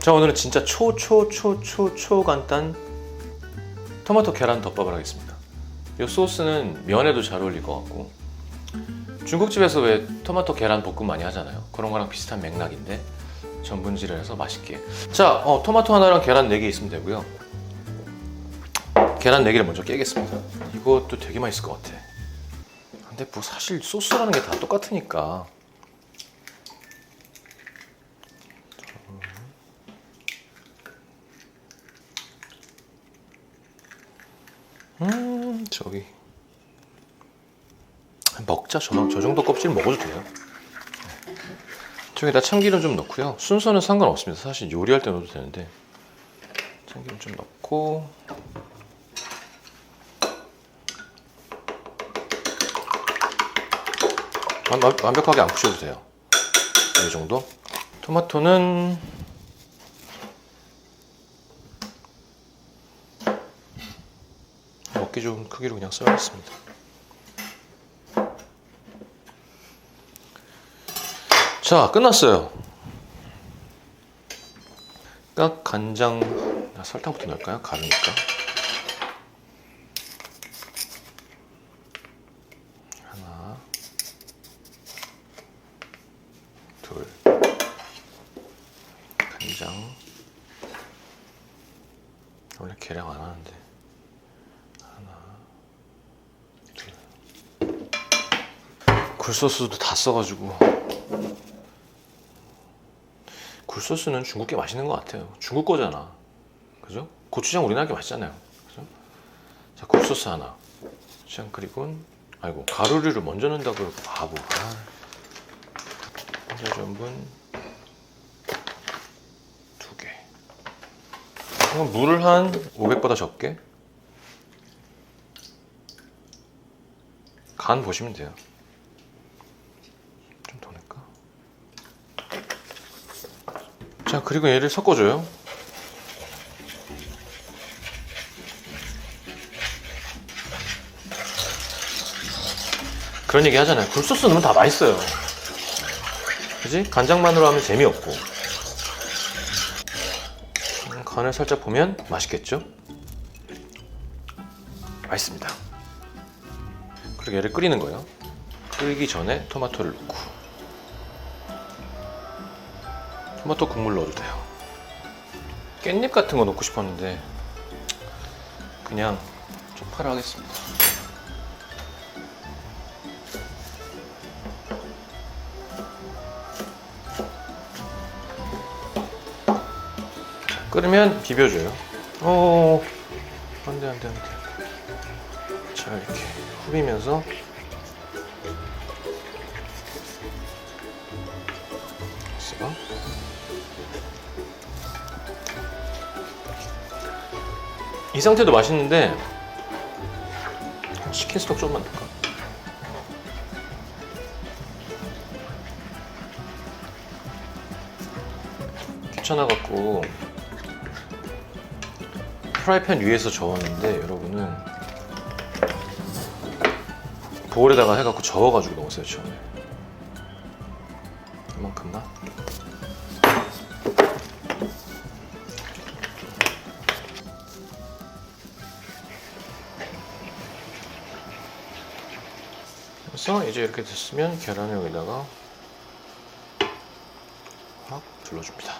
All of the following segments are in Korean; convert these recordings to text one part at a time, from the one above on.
자 오늘은 진짜 초 초 초 초 초 간단 토마토 계란 덮밥을 하겠습니다. 이 소스는 면에도 잘 어울릴 것 같고 중국집에서 왜 토마토 계란 볶음 많이 하잖아요. 그런 거랑 비슷한 맥락인데 전분질을 해서 맛있게. 자 어, 토마토 하나랑 계란 4개 있으면 되고요. 계란 4개를 먼저 깨겠습니다. 이것도 되게 맛있을 것 같아. 근데 뭐 사실 소스라는 게 다 똑같으니까 음 저기. 먹자. 저, 저 정도 껍질 먹어도 돼요. 저기다 참기름 좀 넣고요. 순서는 상관없습니다. 사실 요리할 때 넣어도 되는데. 참기름 좀 넣고. 완, 완- 완벽하게 안 부셔도 돼요. 이 정도. 토마토는 먹기 좋은 크기로 그냥 썰었습니다. 자, 끝났어요. 깍 간장 아, 설탕부터 넣을까요? 가루니까. 하나, 둘, 간장. 원래 계량 안 하는데. 굴소스도 다 써가지고. 굴소스는 중국 게 맛있는 것 같아요. 중국 거잖아. 그죠? 고추장 우리나라 게 맛있잖아요. 그죠? 자 굴소스 하나. 짠 그리고 아이고 가루류를 먼저 넣는다고 바보 아. 전분 두개. 물을 한 500보다 적게? 간 보시면 돼요 좀 더 넣을까? 자 그리고 얘를 섞어줘요. 그런 얘기 하잖아요. 굴소스 넣으면 다 맛있어요. 그지? 간장만으로 하면 재미없고. 음, 간을 살짝 보면 맛있겠죠? 맛있습니다. 그리고 얘를 끓이는 거예요. 끓이기 전에 토마토를 넣고 토마토 국물 넣어도 돼요. 깻잎 같은 거 넣고 싶었는데 그냥 쪽파를 하겠습니다. 끓으면 비벼줘요. 어 안돼 안돼 안돼. 자 이렇게 후비면서 이 상태도 맛있는데 치킨 스톡 좀만 넣을까? 귀찮아갖고 프라이팬 위에서 저었는데 여러분은 볼에다가 해갖고 저어가지고 넣었어요 처음에 이만큼만 그래서 이제 이렇게 됐으면 계란을 여기다가 확 둘러줍니다.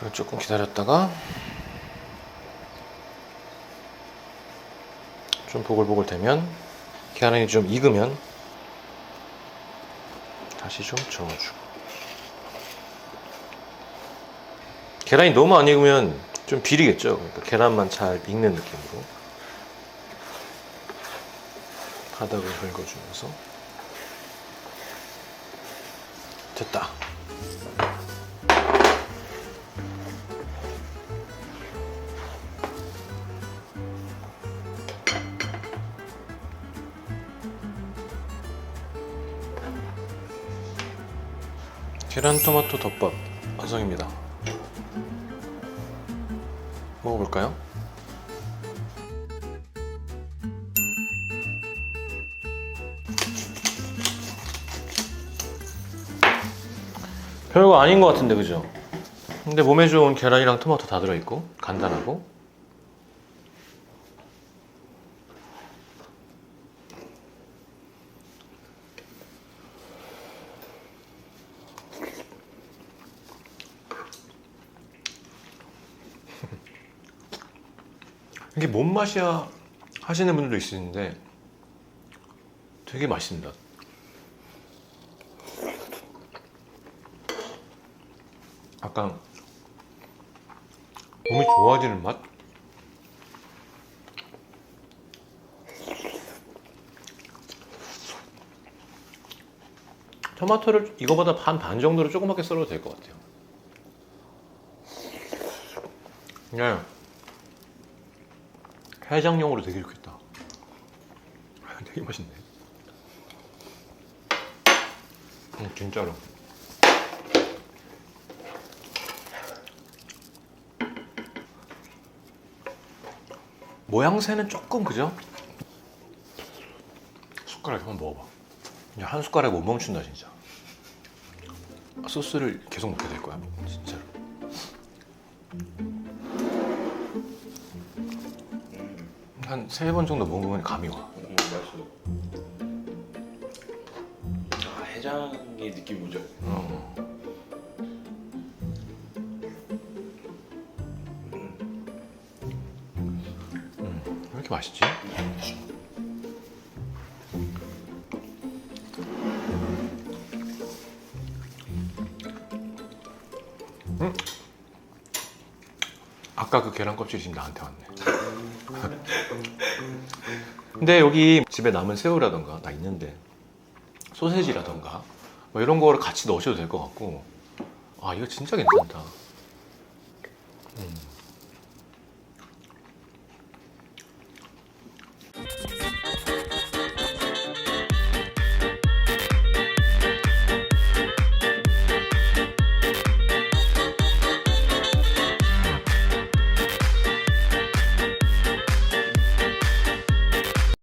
그리고 조금 기다렸다가 좀 보글보글 되면 계란이 좀 익으면 다시 좀 저어주고. 계란이 너무 안 익으면 좀 비리겠죠? 그러니까 계란만 잘 익는 느낌으로. 바닥을 긁어주면서. 됐다 계란 토마토 덮밥 완성입니다. 먹어볼까요? 별거 아닌 것 같은데 그죠? 근데 몸에 좋은 계란이랑 토마토 다 들어있고 간단하고 이게 뭔 맛이야 하시는 분들도 있으신데 되게 맛있습니다. 약간 몸이 좋아지는 맛? 토마토를 이거보다 반 반 정도로 조그맣게 썰어도 될 것 같아요. 네. 해장용으로 되게 좋겠다. 아, 되게 맛있네. 음, 진짜로. 모양새는 조금 그죠? 숟가락 한번 먹어봐. 이제 한 숟가락 못 멈춘다 진짜. 소스를 계속 먹게 될 거야 진짜로. 한 세 번 정도 먹으면 감이 와. 음, 맛있어. 아, 해장의 느낌 오죠? 어. 음, 왜 이렇게 맛있지? 음. 아까 그 계란 껍질이 지금 나한테 왔네. 근데 여기 집에 남은 새우라던가 나 있는데 소세지라던가 뭐 이런 거를 같이 넣으셔도 될 것 같고 아 이거 진짜 괜찮다 음.